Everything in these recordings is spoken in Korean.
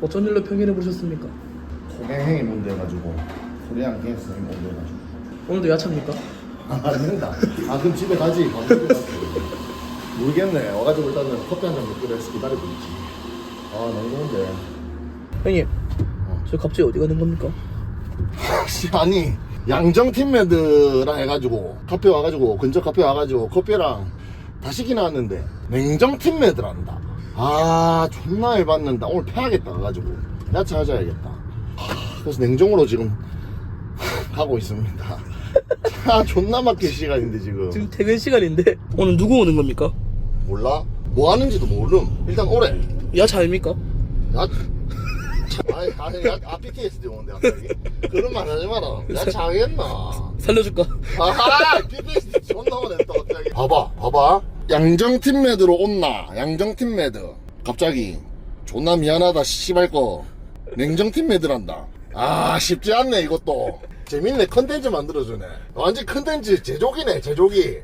어쩐 일로 평일에 부르셨습니까? 고갱행이 문제가지고 코리안 갱스이 문제가지고 오늘도 야차입니까? 아 아닙니다 아 그럼 집에 가지. 모르겠네 와가지고 일단은 커피 한 잔 먹기로 해서 기다리고 있지 아 너무 좋은데 형님 저 갑자기 어디 가는 겁니까? 씨, 아니 양정 팀매드랑 해가지고 카페 와가지고 근처 카페 와가지고 커피랑 다 시키 나 왔는데 냉정 팀매드란다 아 존나 열받는다 오늘 패야겠다 가가지고 야채 하자야겠다 하, 그래서 냉정으로 지금 가고 있습니다 아 존나 막힐 시간인데 지금 지금 퇴근 시간인데 오늘 누구 오는 겁니까? 몰라? 뭐 하는지도 모름 일단 오래 야차 아닙니까? 야, 차, 아니, 아니, 야, 아, PTSD 오는데, 갑자기. 그런 말 하지 마라. 야, 자겠나. 살려줄까? 아, PTSD 존나 오네, 또, 갑자기. 봐봐, 봐봐. 양정팀 매드로 온나. 양정팀 매드. 갑자기. 존나 미안하다, 씨발 거. 냉정팀 매드란다. 아, 쉽지 않네, 이것도. 재밌네, 컨텐츠 만들어주네. 완전 컨텐츠 제조기네, 제조기.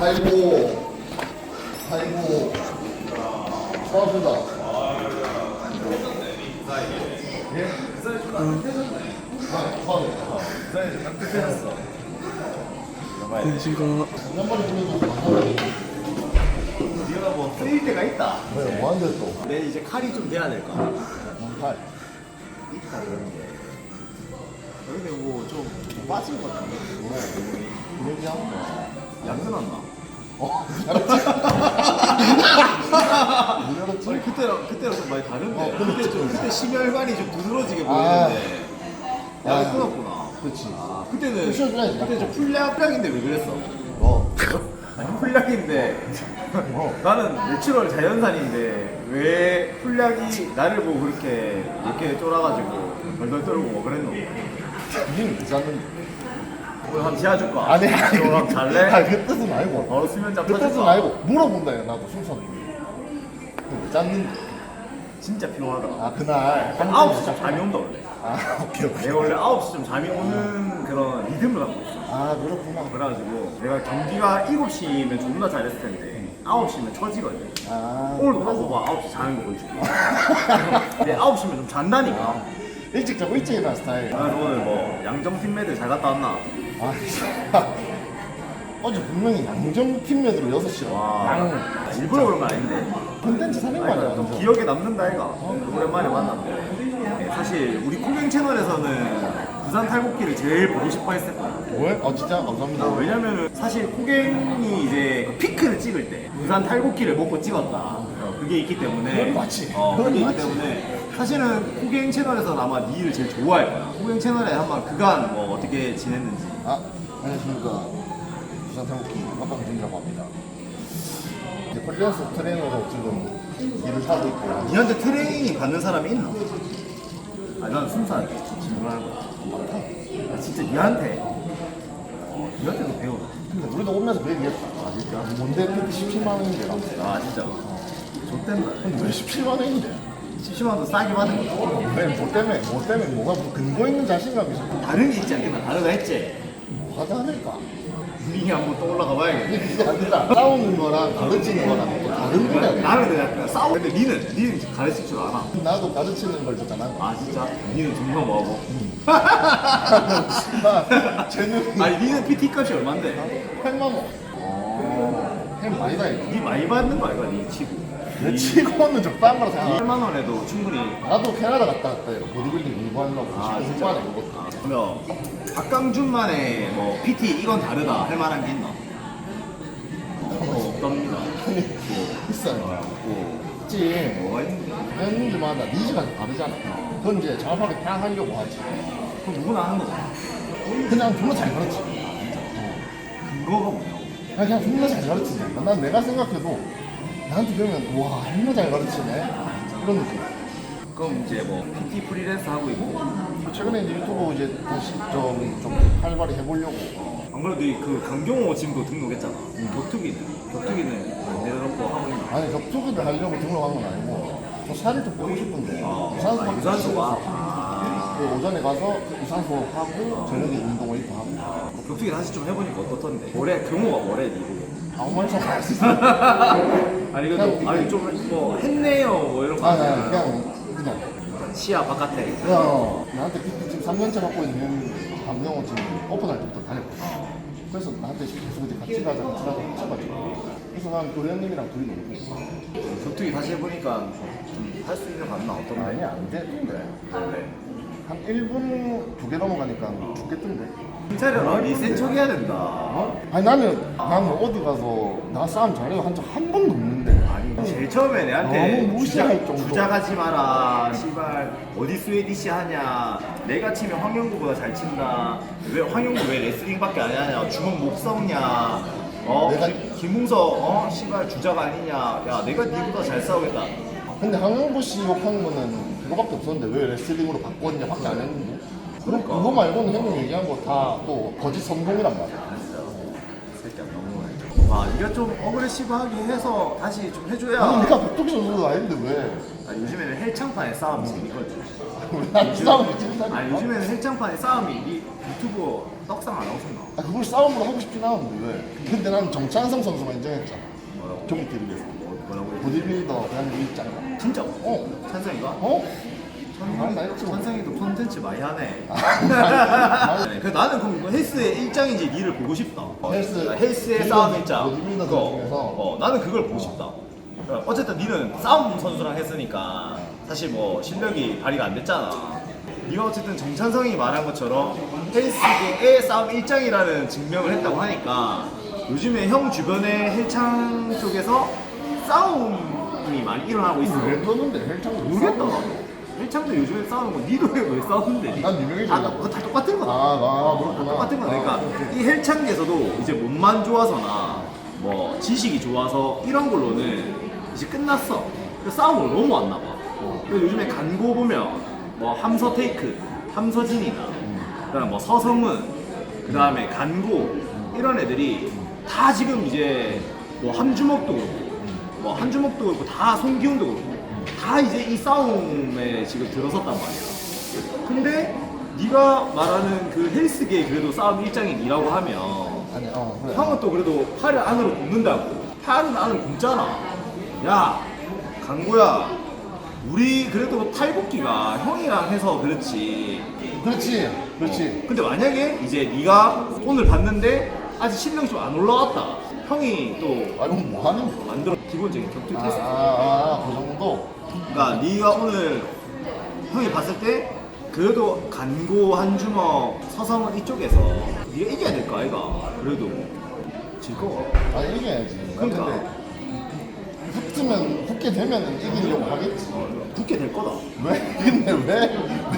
아이고, 아이고, 고맙습니다. 예? 아, 고 보내주세요. 네가 뭐 쓰일 때가 있다. 왜, 뭐 하는데 또? 내 이제 칼이 좀 돼야 될까? 팔. 있다 그런 게. 근데 뭐좀 빠진 것 같은데. 그러냐? 양전 안 나. 어? 아니 그때랑 그때랑 좀 많이 다른데. 어, 그때 좀. 그때 심혈관이 좀 두드러지게 아. 보이는데. 아. 약이 끊었구나. 그렇지. 아 그때는 쉬어줘야지, 그때 좀 풀약 풀약인데 왜 그랬어? 어. 아니 풀약인데 어. 나는 내추럴 자연산인데 왜 풀약이 나를 보고 그렇게 이렇게 쫄아가지고 덜덜 떨고 뭐 그랬노? 님 괜찮은 오늘 한번 지어줄까? 아니, 아니. 오늘 한번 잘래? 아니, 그 뜻은 아니고. 바로 수면장 그 뜻은? 아니고. 물어본다, 요 나도 순서는. 왜 짰는데? 진짜 피곤하다. 아, 그날. 아홉 시쯤 잠이 온다 원래. 아, 오케이, 오케이. 내가 원래 아홉 시쯤 잠이 오는 그런 리듬을 갖고 있어. 아, 그렇구나. 그래가지고 내가 경기가 7시면 존나 잘했을 텐데 9시면 처지거든. 아, 오늘도 봐봐 9시 자는 거 보여줄게. 근데 9시면 좀 잔다니까. 일찍 자고 일찍 일어난 스타일. 그래서 오늘 뭐 양정팀 매들 잘 갔다 왔나? 아, 어제 분명히 양정 팀매드로 6시라. 와, 양. 아, 일부러 그런 건 아닌데. 콘텐츠 사는 거 아니, 아니야, 좀 완전. 기억에 남는다 이가 오랜만에 만났는데 네, 사실 우리 코갱 채널에서는 부산 탈곡기를 제일 보고 싶어 했을 거야 왜? 아, 진짜? 감사합니다. 왜냐면은 사실 코갱이 이제 그 피크를 찍을 때 부산 탈곡기를 먹고 찍었다 어, 그게 있기 때문에 그건 맞지. 어, 그건 그게 있기 맞지. 때문에 사실은 코갱 채널에서는 아마 니 일을 제일 좋아할 거야 코갱 채널에 한번 그간 뭐 어떻게 지냈는지 아, 안녕하십니까. 부산 탈곡기 아빠금준이라고 합니다. 이제 폴리어스 트레이너로 지금 일을 하고 있고. 니한테 트레이닝 받는 사람이 있나? 아니 난 순수하게 질문하는 거야 많다. 아, 진짜 니한테 어, 니한테도 배워 근데 우리도 오면서 그 얘기했다. 아, 진짜? 뭔데 PT 17만 원인데? 아 진짜 좆된다 근데 왜 17만 원인데? 10만 원도 싸게 받는 거 왜? 뭐 때문에? 뭐 때문에? 뭐가 뭐 근거 있는 자신감이 있어? 다른 게 있지 않겠나 다르다 했지 뭐가 다를까? 분위기 한번 또 올라가 봐야겠네 아니라 싸우는 거랑 가르치는 거랑 또 다른 거야. 나는 근데 약간 싸우 근데 니는 니는 가르칠 줄 알아 나도 가르치는 걸 줬잖아. 아 진짜? 니는 정말 뭐하고? 나 쟤는 아니 니는 PT 값이 얼만데? 8만 원. 햄 많이 다니까. 니 많이 받는 거 아이가 니 치고 내 치고는 적당한 거라 생각. 1만 원에도 충분히 나도 캐나다 갔다 왔다 이거 보디빌딩 공부하려고 아 진짜? 아, 그러면 박강준만의 뭐 PT 이건 다르다 할 만한 게 있나? 어, 없답니다 비싸요. 뭐 있지. 뭐가 있는데? 브랜드마다 니즈가 다르잖아. 그건 이제 정확하게 파악하려고 하지. 그럼 누구나 하는 거잖아 그냥 존나 잘 가르치. 근거가 뭐냐고 그냥, 존나 잘 가르치네. 난 내가 생각해도 나한테 배우면 와 존나 잘 가르치네. 이런 느낌. 그럼 이제 뭐 PT 프리랜서 하고 있고 최근에 이제 유튜브 이제 다시 좀, 좀 활발히 해보려고. 안 그래도 이 그 강경호 지금도 등록했잖아 격투기는 격투기는 내려놓고 하고 있나? 아니 격투기를 하려고 등록한 건 아니고 저 살을 좀 빼고 싶은데 아, 유산소 아, 유산소가 그 오전에 가서 유산소 하고 저녁에 운동을 이렇게 하고 격투기 다시 좀 해보니까 어떻던데? 뭐래? 경호가 뭐래? 니고 아무 말도 할수 있어. 아니 아니 좀뭐 했네요 뭐 이런 거 아, 나 그냥 그냥 시야 바깥에 그냥 나한테 PT 지금 3년째 갖고 있는 감명호 지금 오픈할 때부터 다녔거든. 그래서 나한테 계속 이제 같이 가자, 같이 가자, 같이 가자. 그래서 난 도련님이랑 둘이 놀고. 격투기 다시 해보니까 좀 할 수 있는 거 맞나 어떤데? 아니 안 됐던데. 네. 한 1분 두 개 넘어가니까 죽겠던데. 차려라 리센 척해야 된다 어? 아니 나는 나는 어디 가서 나 싸움 잘해요 한적 한 번도 없는데. 아니 제일 처음에 내한테 너무 무시할 주작- 정도. 주작하지 마라 씨발 어디 스웨디시 하냐 내가 치면 황영구보다 잘 친다 왜 황영구 왜 레슬링밖에 안 하냐 주먹 못 썩냐 어 내가- 김- 김웅석 어 씨발 주작 아니냐 야 내가 니보다 잘 싸우겠다 근데 황영보 씨 욕한 거는 그거밖에 없었는데 왜 레슬링으로 바꿨냐 밖에 안 했는데. 그럼 그러니까. 그거 말고는 형님 얘기한 거 다 또 거짓 성공이란 말이야. 새끼야 너무 와 이거 좀 어그레시브하게 해서 다시 좀 해줘야 아니 네가 백독이 선수도 아닌데 왜? 아, 요즘에는 헬창판에 싸움이 재밌거든 진짜. 아 요즘에는 헬창판에 싸움이 이 유튜브 떡상 안 나오셨나? 아, 그걸 싸움으로 하고 싶진 않은데 왜? 근데 난 정찬성 선수가 인정했잖아. 뭐라고? 종이 TV에서. 뭐- 뭐라고? 보디빌더 대한민국 일장. 진짜? 어. 찬성인가? 어? 아, 찬성이도 콘텐츠 많이 하네. 아, 네, 그래서 나는 그럼 헬스의 일장인지 니를 보고 싶다. 어, 헬스. 헬스의 보디빌더- 싸움 일장. 보디빌더 그거. 중에서. 어, 나는 그걸 보고 싶다. 어, 어쨌든 니는 싸움 선수랑 했으니까 사실 뭐 실력이 발휘가 안 됐잖아. 네가 어쨌든 정찬성이 말한 것처럼 헬스계의 싸움 일장이라는 증명을 했다고 하니까 요즘에 형 주변의 헬창 쪽에서 싸움이 많이 일어나고 있어. 왜 그러는데 헬창 모르겠다. 헬창도 요즘에 싸우는 거 니도 왜, 왜 싸우는데? 난 유명해지려고. 다, 똑- 다 똑같은 거다. 아, 아, 그렇구나. 똑같은 거다. 그러니까 아, 이 헬창계에서도 이제 몸만 좋아서나 뭐 지식이 좋아서 이런 걸로는 이제 끝났어. 그 싸움을 너무 안 나봐. 그래서 요즘에 간고 보면 뭐 함서 테이크, 함서진이나 그다음 뭐 서성은 그다음에 간고 이런 애들이 다 지금 이제 뭐 함주먹도 그렇고 뭐 한주먹도 그렇고 다 송기훈도 그렇고 다 이제 이 싸움에 지금 들어섰단 말이야. 근데 네가 말하는 그 헬스계 그래도 싸움 일장이 니라고 하면 아니, 어, 그래. 형은 또 그래도 팔을 안으로 굽는다고 팔은 안으로 굽잖아 야 강구야 우리 그래도 탈곡기가 형이랑 해서 그렇지 그렇지, 그렇지. 근데 만약에 이제 네가 오늘 봤는데 아직 실력이 좀 안 올라왔다 형이 또 아, 이건 뭐 하는 거야? 만들어 기본적인 격투 아, 테스트 아, 아, 그 정도? 그러니까 네가 오늘 형이 봤을 때 그래도 간고 한 주먹 서성은 이쪽에서 네가 이겨야 될 거 아이가 그래도 질 거가 아, 이겨야지. 그러니까. 근데 붙으면, 붙게 되면 이기려고 하겠지. 붙게 될 거다 왜? 근데 왜?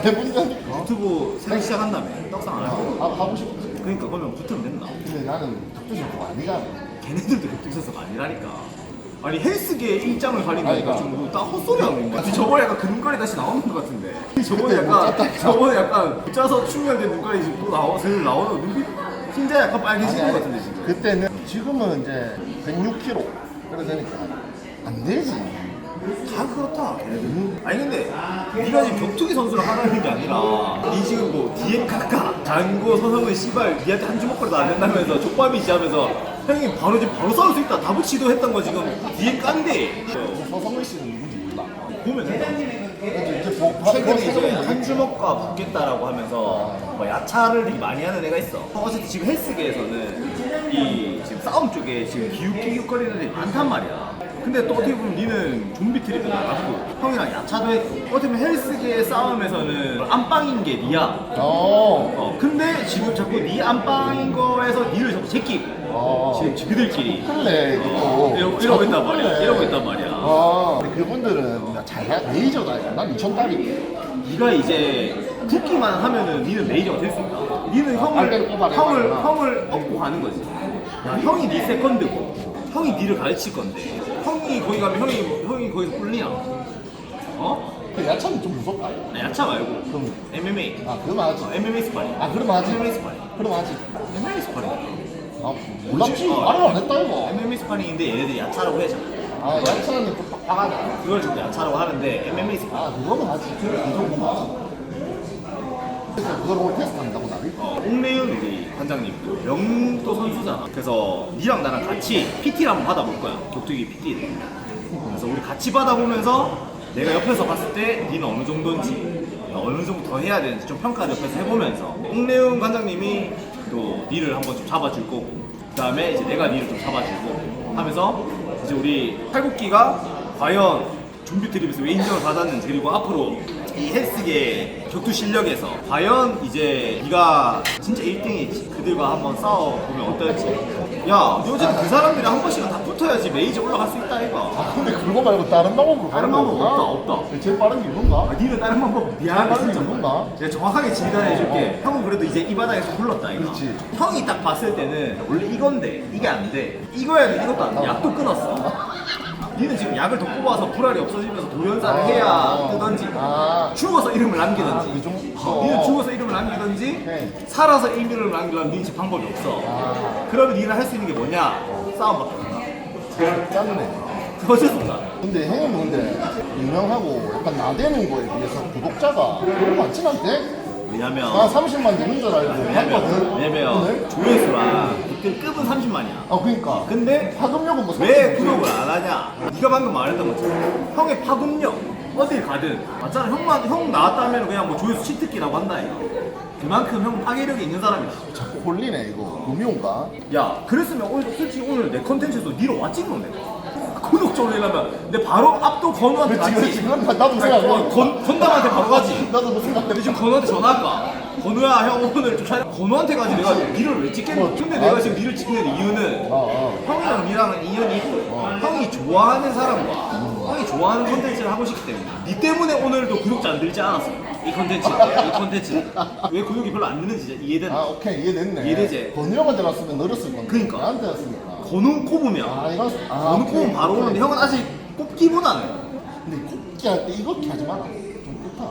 왜 붙냐니까? 유튜브 새로 시작한다며 떡상 안 하고 아, 하고 싶지. 그러니까 그러면 붙으면 된다 근데 나는 선수가 아니잖아. 걔네들도 격투 선수가 아니라니까 아니 헬스계 일장을 가리니까 아니, 그러니까. 좀딱 헛소리 하는 거 같아 저번에 약간 그 눈깔이 다시 나오는 것 같은데. 저번에 그때 못 약간 짰다. 저번에 약간 못 짜서 충혈 된 눈깔이 지금 또 나와 새로 나오는 눈빛 흰자 약간 빨개지는 것 같은데 지금. 그때는 지금은 이제 106kg 그래 되니까 안 되지. 다 그렇다. 걔네들 아니 근데 네가 지금 격투기 선수를 하라는 게 아니라 니 지금 뭐 DM 각각 장고 서성은 씨발 니한테 한 주먹거리도 안 된다면서 족밥이지 하면서 형이 바로 지금 바로 싸울 수 있다 다부치도 했던 거 지금 DM 깐데 서성민 씨는 누군지 몰라. 보면 된다 그래서 이제 보, 최근에 보- 이제 새로운 한 주먹과 붙겠다라고 하면서 뭐 야차를 되게 많이 하는 애가 있어. 어쨌든 지금 헬스계에서는 이 지금 싸움 쪽에 지금 기웃기웃거리는 애들이 많단 말이야. 근데 또 어떻게 보면 니는 좀비 트립도 나가지고 형이랑 야차도 했고 어떻게 보면 헬스계 싸움에서는 안방인 게 니야. 어. 어, 근데 지금 자꾸 니 안방인 거에서 니를 자꾸 제끼고 어. 지금 지 그들끼리 플레이 어, 이러고, 이러고 있단 말이야. 이러고 있단 말이야. 아, 근데 그분들은 잘 레이저다. 난 2,000달이. 네가 이제 붙기만 하면은 니는 메이저가 될 수 있다. 니는 형을 빨리 뽑아내는 형을 거구나. 형을 업고 가는 거지. 야, 형이 네 세컨드고 형이 니를 가르칠 건데 형이 거기 가면 형이 형이 거기서 꿀리나? 어? 그 야차는 좀 무섭다. 나 야차 말고 그럼. MMA. 아, 그럼 하지. 어, MMA 스파링. 아, 그럼 하지. MMA 스파링. 그럼 하지. MMA 스파링. 아, 몰랐지. 어. 말을 안 했다, 이거. MMA 스파링인데 얘네들이 야차라고 해잖아. 아, 야차는 좀 빡빡하다. 그걸 자꾸 야차라고 하는데 MMA 스파링. 아, 그거는 하지. 그 정도는 하지. 그걸 테스트 한다고 나를? 어, 옥내윤 우리 관장님 명도 선수잖아. 그래서 니랑 나랑 같이 PT를 한번 받아볼 거야. 격투기 PT를. 그래서 우리 같이 받아보면서 내가 옆에서 봤을 때 니는 어느 정도인지 어느 정도 더 해야 되는지 좀 평가를 옆에서 해보면서 옥내윤 관장님이 또 니를 한번 좀 잡아줄 거고 그 다음에 이제 내가 니를 좀 잡아주고 하면서 이제 우리 팔굽기가 과연 좀비 트립에서 왜 인정을 받았는지 그리고 앞으로 이 헬스계 격투 실력에서 과연 이제 네가 진짜 1등이지? 그들과 한번 싸워보면 어떨지. 야 어쨌든 그 사람들이 한 번씩은 다 붙어야지 메이저 올라갈 수 있다 이거. 아 근데 그거 말고 다른 방법으로 다른 가는 방법 거구나. 없다, 없다. 제일 빠른 게 이건가? 아, 니는 다른 방법 빠른 게 진짜. 이건가? 내가 정확하게 진단해 줄게. 형은 그래도 이제 이 바닥에서 굴렀다 이거. 그렇지. 형이 딱 봤을 때는 원래 이건데 이게 안돼. 이거야 돼 이것도 안돼. 약도 끊었어. 니는 지금 약을 더 뽑아서 불알이 없어지면서 돌연사를 해야 뜨던지. 아, 죽어서 이름을 남기든지 아, 그 정도? 니는 죽어서 이름을 남기든지 네. 살아서 이름을 남기려면 니는 지금 방법이 없어 아, 그러면 니는 할 수 있는 게 뭐냐 싸움밖에 없다 제일 짰네. 어쩔 수 없다 근데 형은 근데 유명하고 약간 나대는 거에 비해서 구독자가 그렇게 많진 않대? 왜냐면 나 30만 되는 줄 알고 왜냐면? 왜냐면 오늘? 조회수랑 그때 급은 30만이야 아 그니까 근데 파급력은 뭐 왜 30만 구독을 안 하냐? 네가 방금 말했던 것처럼 형의 파급력 어딜 가든. 맞잖아. 형만 형 나왔다면 그냥 뭐 조회수 치트키라고 한다 이거. 그만큼 형 파괴력이 있는 사람이다. 자꾸 홀리네 이거. 금이 온가? 야 그랬으면 오늘 솔직히 오늘 내 컨텐츠에서 니로 왔지 너 내가 구독자 올리려면. 내 바로 압도 건우한테 그렇지 가지. 그렇지 그건 나도 생각해. 어, 건, 건담한테 바로 가지. 나도 그 생각해. 근데 지금 건우한테 전화할까? 건우야 형 오늘 좀 촬영. 건우한테 가지. 내가 니를 왜 찍겠니? 뭐, 근데 아, 내가 지금 니를 찍는 이유는 어, 어. 형이랑 니랑은 인연이 있고 형이 좋아하는 사람과 형이 좋아하는 컨텐츠를 하고 싶기 때문에 니 때문에 오늘도 구독자 안 들지 않았어 이 컨텐츠 이 컨텐츠 왜 구독이 별로 안 되는지 이제 이해된다 아 오케이 이해됐네 이해되지? 건우 형한테 갔으면 늘었을 건데 그러니까. 나한테 갔으니까 건우 꼽으면 아 이거 아 건우 오케이. 꼽으면 바로 오는데 형은 아직 꼽기보다는 근데 꼽기 할 때 이렇게 하지 마라 좀 그렇다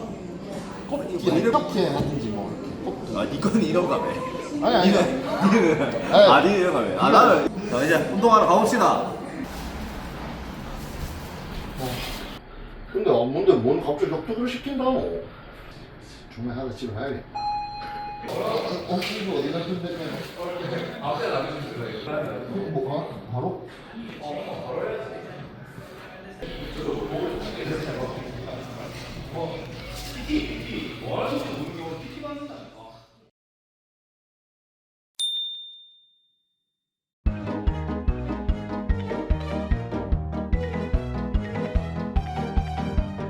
꼽기 이렇게 하든지 뭐 이렇게 꼽기 아, 니 거는 이런가 봐. 아니, 아니. 니는, 니는, 아니. 아, 니는 이런가 봐. 아, 나는, 자, 이제 운동하러 가봅시다. 근데 아, 뭔데 뭔 갑자기 격투기를 시킨다고 주말 하나 집에 가야겠다 어? 이거 어디 갔는데 앞에 놔두면 뭐 가? 바로? 어,